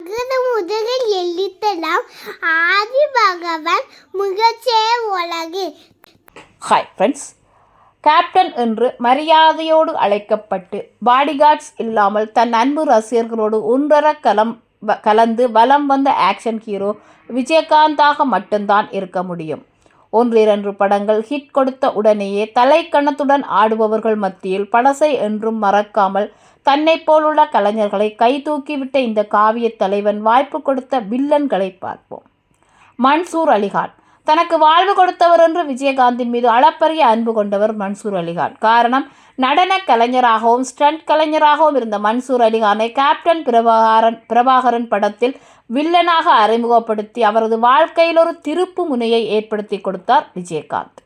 அகர முதலில் எழுத்தலாம். ஆதி பகவான் முகச்சே உலகு. ஹாய் ஃப்ரெண்ட்ஸ் கேப்டன் என்று மரியாதையோடு அழைக்கப்பட்டு பாடிகார்ட்ஸ் இல்லாமல் தன் அன்பு ரசிகர்களோடு ஒன்றர கலம் வ- கலந்து வலம் வந்த ஆக்ஷன் ஹீரோ விஜயகாந்தாக மட்டும்தான் இருக்க முடியும். ஒன்றிரண்டு படங்கள் ஹிட் கொடுத்த உடனேயே தலைக்கணத்துடன் ஆடுபவர்கள் மத்தியில் பழசை என்றும் மறக்காமல் தன்னைப் போலுள்ள கலைஞர்களை கை தூக்கிவிட்ட இந்த காவியத் தலைவன் வாய்ப்பு கொடுத்த வில்லன்களை பார்ப்போம். மன்சூர் அலிகான். தனக்கு வாழ்வு கொடுத்தவர் என்று விஜயகாந்தின் மீது அளப்பரிய அன்பு கொண்டவர் மன்சூர் அலிகான். காரணம் நடன கலைஞராகவும் ஸ்டண்ட் கலைஞராகவும் இருந்த மன்சூர் அலிகானை கேப்டன் பிரபாகரன் பிரபாகரன் படத்தில் வில்லனாக அறிமுகப்படுத்தி அவரது வாழ்க்கையில் ஒரு திருப்பு முனையை ஏற்படுத்தி கொடுத்தார் விஜயகாந்த்.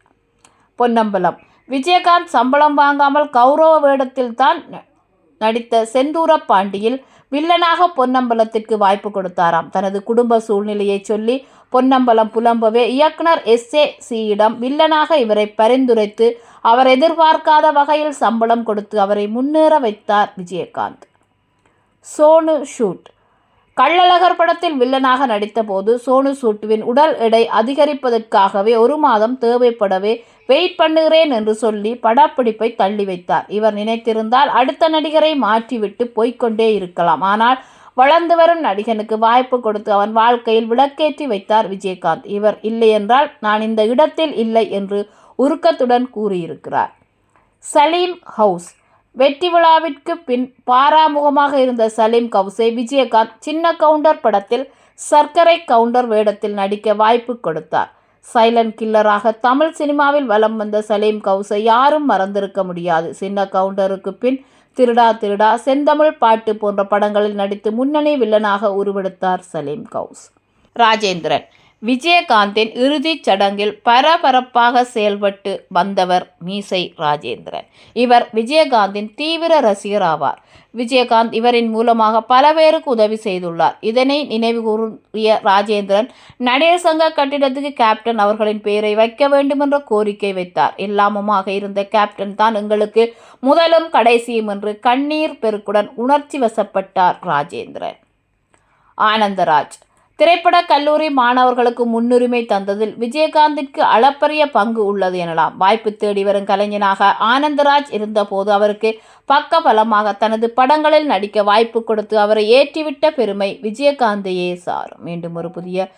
பொன்னம்பலம். விஜயகாந்த் சம்பளம் வாங்காமல் கௌரவ வேடத்தில் தான் நடித்த செந்தூர பாண்டியில் வில்லனாக பொன்னம்பலத்திற்கு வாய்ப்பு கொடுத்தாராம். தனது குடும்ப சூழ்நிலையை சொல்லி பொன்னம்பலம் புலம்பவே இயக்குனர் எஸ். ஏ. சியிடம் வில்லனாக இவரை பரிந்துரைத்து அவர் எதிர்பார்க்காத வகையில் சம்பளம் கொடுத்து அவரை முன்னேற வைத்தார் விஜயகாந்த். சோனு ஷூட் கள்ளழகர் படத்தில் வில்லனாக நடித்தபோது சோனு சூட்டுவின் உடல் எடை அதிகரிப்பதற்காகவே ஒரு மாதம் தேவைப்படவே வெயிட் பண்ணுகிறேன் என்று சொல்லி படப்பிடிப்பை தள்ளி வைத்தார். இவர் நினைத்திருந்தால் அடுத்த நடிகரை மாற்றிவிட்டு போய்க்கொண்டே இருக்கலாம். ஆனால் வளர்ந்து வரும் நடிகனுக்கு வாய்ப்பு கொடுத்து அவன் வாழ்க்கையில் விளக்கேற்றி வைத்தார் விஜயகாந்த். இவர் இல்லையென்றால் நான் இந்த இடத்தில் இல்லை என்று உருக்கத்துடன் கூறியிருக்கிறார். சலீம் ஹவுஸ் வெற்றி விழாவிற்கு பின் பாராமுகமாக இருந்த சலீம் கவுசே விஜயகாந்த் சின்ன கவுண்டர் படத்தில் சர்க்கரை கவுண்டர் வேடத்தில் நடிக்க வாய்ப்பு கொடுத்தார். சைலண்ட் கில்லராக தமிழ் சினிமாவில் வலம் வந்த சலீம் கவுசை யாரும் மறந்திருக்க முடியாது. சின்ன கவுண்டருக்கு பின் திருடா திருடா செந்தமிழ் பாட்டு போன்ற படங்களில் நடித்து முன்னணி வில்லனாக உருவெடுத்தார் சலீம் கவுஸ். ராஜேந்திரன். விஜயகாந்தின் இறுதிச் சடங்கில் பரபரப்பாக செயல்பட்டு வந்தவர் மீசை ராஜேந்திரன். இவர் விஜயகாந்தின் தீவிர ரசிகர் ஆவார். விஜயகாந்த் இவரின் மூலமாக பல பேருக்கு உதவி செய்துள்ளார். இதனை நினைவு கூறிய ராஜேந்திரன் நடிகர் சங்க கட்டிடத்துக்கு கேப்டன் அவர்களின் பெயரை வைக்க வேண்டும் என்ற கோரிக்கை வைத்தார். எல்லாமுமாக இருந்த கேப்டன் தான் எங்களுக்கு முதலும் கடைசியும் என்று கண்ணீர் பெருக்குடன் உணர்ச்சி வசப்பட்டார் ராஜேந்திரன். ஆனந்தராஜ் திரைப்பட கல்லூரி மாணவர்களுக்கு முன்னுரிமை தந்ததில் விஜயகாந்திற்கு அளப்பரிய பங்கு உள்ளது எனலாம். வாய்ப்பு தேடி வரும் கலைஞனாக ஆனந்தராஜ் இருந்தபோது அவருக்கு பக்க பலமாக தனது படங்களில் நடிக்க வாய்ப்பு கொடுத்து அவரை ஏற்றிவிட்ட பெருமை விஜயகாந்தையே சாரும். மீண்டும் ஒரு புதிய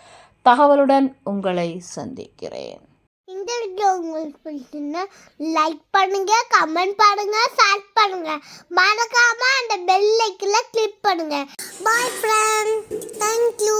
தகவலுடன் உங்களை சந்திக்கிறேன். இந்த வீடியோ உங்களுக்கு பிடிச்சிருந்தா லைக் பண்ணுங்க கமெண்ட் பண்ணுங்க ஷேர் பண்ணுங்க. மறக்காம அந்த பெல் ஐக்கில் பண்ணுங்க பாய் ஃப்ரெண்ட் தேங்க்யூ